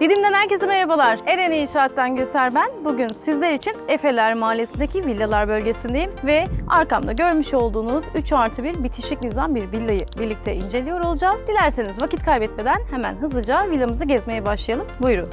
Didim'den herkese merhabalar. Eren İnşaat'tan Gülser ben. Bugün sizler için Efeler Mahallesi'ndeki villalar bölgesindeyim ve arkamda görmüş olduğunuz 3 artı 1 bitişik nizam bir villayı birlikte inceliyor olacağız. Dilerseniz vakit kaybetmeden hemen hızlıca villamızı gezmeye başlayalım. Buyurun.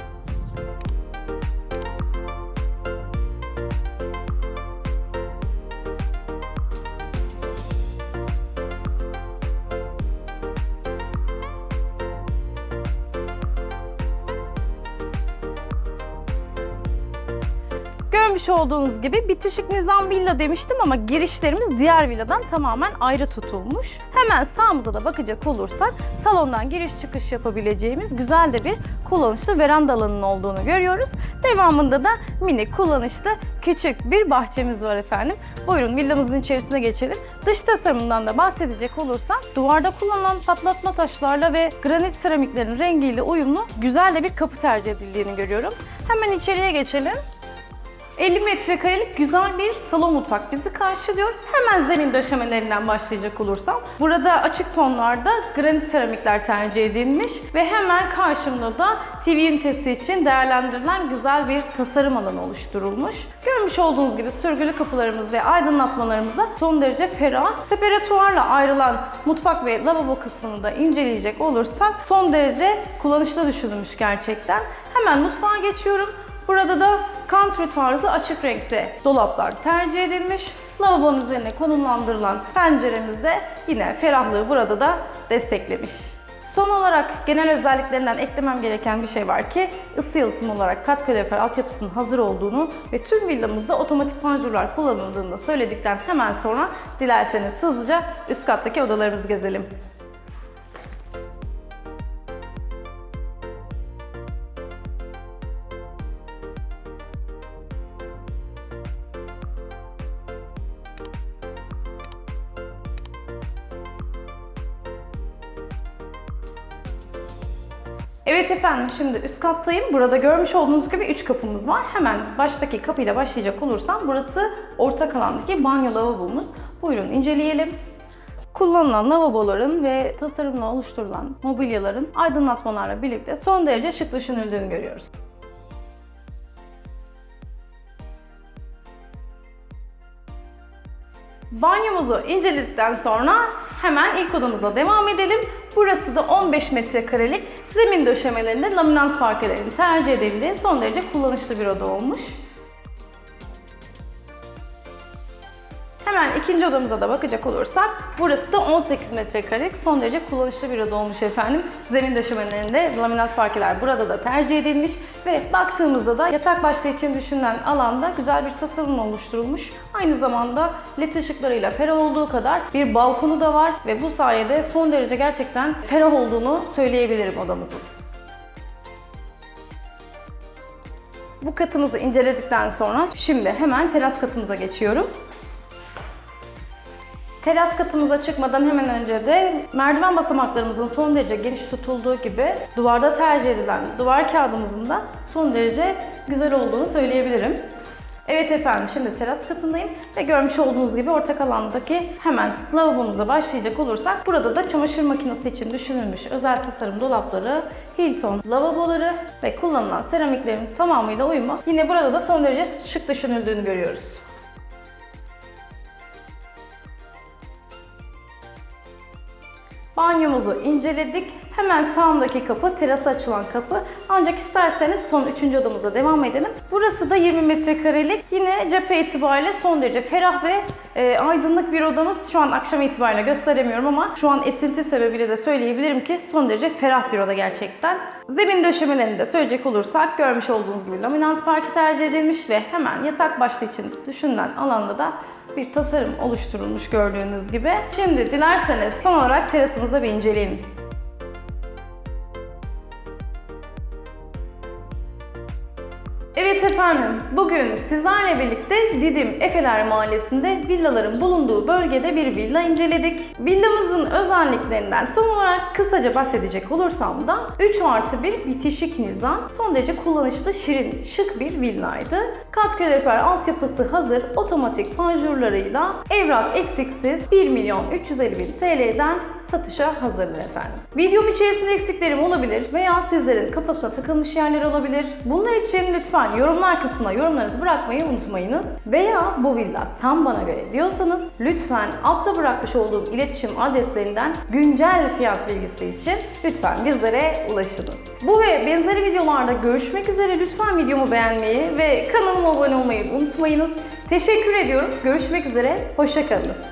Görmüş olduğunuz gibi bitişik nizam villa demiştim ama girişlerimiz diğer villadan tamamen ayrı tutulmuş. Hemen sağımıza da bakacak olursak salondan giriş çıkış yapabileceğimiz güzel de bir kullanışlı veranda alanının olduğunu görüyoruz. Devamında da mini kullanışlı küçük bir bahçemiz var efendim. Buyurun villamızın içerisine geçelim. Dış tasarımından da bahsedecek olursam duvarda kullanılan patlatma taşlarla ve granit seramiklerin rengiyle uyumlu güzel de bir kapı tercih edildiğini görüyorum. Hemen içeriye geçelim. 50 metrekarelik güzel bir salon mutfak bizi karşılıyor. Hemen zemin döşemelerinden başlayacak olursam. Burada açık tonlarda granit seramikler tercih edilmiş ve hemen karşımda da TV ünitesi için değerlendirilen güzel bir tasarım alanı oluşturulmuş. Görmüş olduğunuz gibi sürgülü kapılarımız ve aydınlatmalarımız da son derece ferah. Separatuarla ayrılan mutfak ve lavabo kısmını da inceleyecek olursak son derece kullanışlı düşünülmüş gerçekten. Hemen mutfağa geçiyorum. Burada da country tarzı açık renkte dolaplar tercih edilmiş. Lavabonun üzerine konumlandırılan penceremiz de yine ferahlığı burada da desteklemiş. Son olarak genel özelliklerinden eklemem gereken bir şey var ki ısı yalıtım olarak kat kalorifer altyapısının hazır olduğunu ve tüm villamızda otomatik panjurlar kullanıldığını söyledikten hemen sonra dilerseniz hızlıca üst kattaki odalarımızı gezelim. Evet efendim şimdi üst kattayım. Burada görmüş olduğunuz gibi 3 kapımız var. Hemen baştaki kapıyla başlayacak olursam burası orta alandaki banyo lavabomuz. Buyurun inceleyelim. Kullanılan lavaboların ve tasarımla oluşturulan mobilyaların aydınlatmalarla birlikte son derece şık düşünüldüğünü görüyoruz. Banyomuzu inceledikten sonra hemen ilk odamızla devam edelim. Burası da 15 metrekarelik zemin döşemelerinde laminat parkelerin tercih edildiği son derece kullanışlı bir oda olmuş. Hemen ikinci odamıza da bakacak olursak burası da 18 metrekarelik son derece kullanışlı bir oda olmuş efendim. Zemin döşemelerinde laminat parkeler burada da tercih edilmiş ve baktığımızda da yatak başlığı için düşünülen alanda güzel bir tasarım oluşturulmuş. Aynı zamanda led ışıklarıyla ferah olduğu kadar bir balkonu da var ve bu sayede son derece gerçekten ferah olduğunu söyleyebilirim odamızın. Bu katımızı inceledikten sonra şimdi hemen teras katımıza geçiyorum. Teras katımıza çıkmadan hemen önce de merdiven basamaklarımızın son derece geniş tutulduğu gibi duvarda tercih edilen duvar kağıdımızın da son derece güzel olduğunu söyleyebilirim. Evet efendim şimdi teras katındayım ve görmüş olduğunuz gibi ortak alandaki hemen lavabomuza başlayacak olursak burada da çamaşır makinesi için düşünülmüş özel tasarım dolapları, Hilton lavaboları ve kullanılan seramiklerin tamamıyla uyumu yine burada da son derece şık düşünüldüğünü görüyoruz. Banyomuzu inceledik. Hemen sağımdaki kapı, terasa açılan kapı. Ancak isterseniz son üçüncü odamıza devam edelim. Burası da 20 metrekarelik. Yine cephe itibariyle son derece ferah ve e, aydınlık bir odamız. Şu an akşam itibariyle gösteremiyorum ama şu an esinti sebebiyle de söyleyebilirim ki son derece ferah bir oda gerçekten. Zemin döşemelerini de söyleyecek olursak görmüş olduğunuz gibi laminat parke tercih edilmiş ve hemen yatak başlığı için düşünülen alanda da bir tasarım oluşturulmuş gördüğünüz gibi. Şimdi dilerseniz son olarak terasımızda bir inceleyelim. Evet efendim, bugün sizlerle birlikte Didim Efeler Mahallesi'nde villaların bulunduğu bölgede bir villa inceledik. Villamızın özelliklerinden son olarak kısaca bahsedecek olursam da 3 artı 1 bitişik nizam, son derece kullanışlı, şirin, şık bir villaydı. Kat kalorifer altyapısı hazır, otomatik panjurlarıyla evrak eksiksiz 1 milyon 350 bin TL'den satışa hazırdır efendim. Videom içerisinde eksiklerim olabilir veya sizlerin kafasına takılmış yerler olabilir. Bunlar için lütfen yorumlar kısmına yorumlarınızı bırakmayı unutmayınız. Veya bu villa tam bana göre diyorsanız lütfen altta bırakmış olduğum iletişim adreslerinden güncel fiyat bilgisi için lütfen bizlere ulaşınız. Bu ve benzeri videolarda görüşmek üzere lütfen videomu beğenmeyi ve kanalıma abone olmayı unutmayınız. Teşekkür ediyorum. Görüşmek üzere. Hoşçakalınız.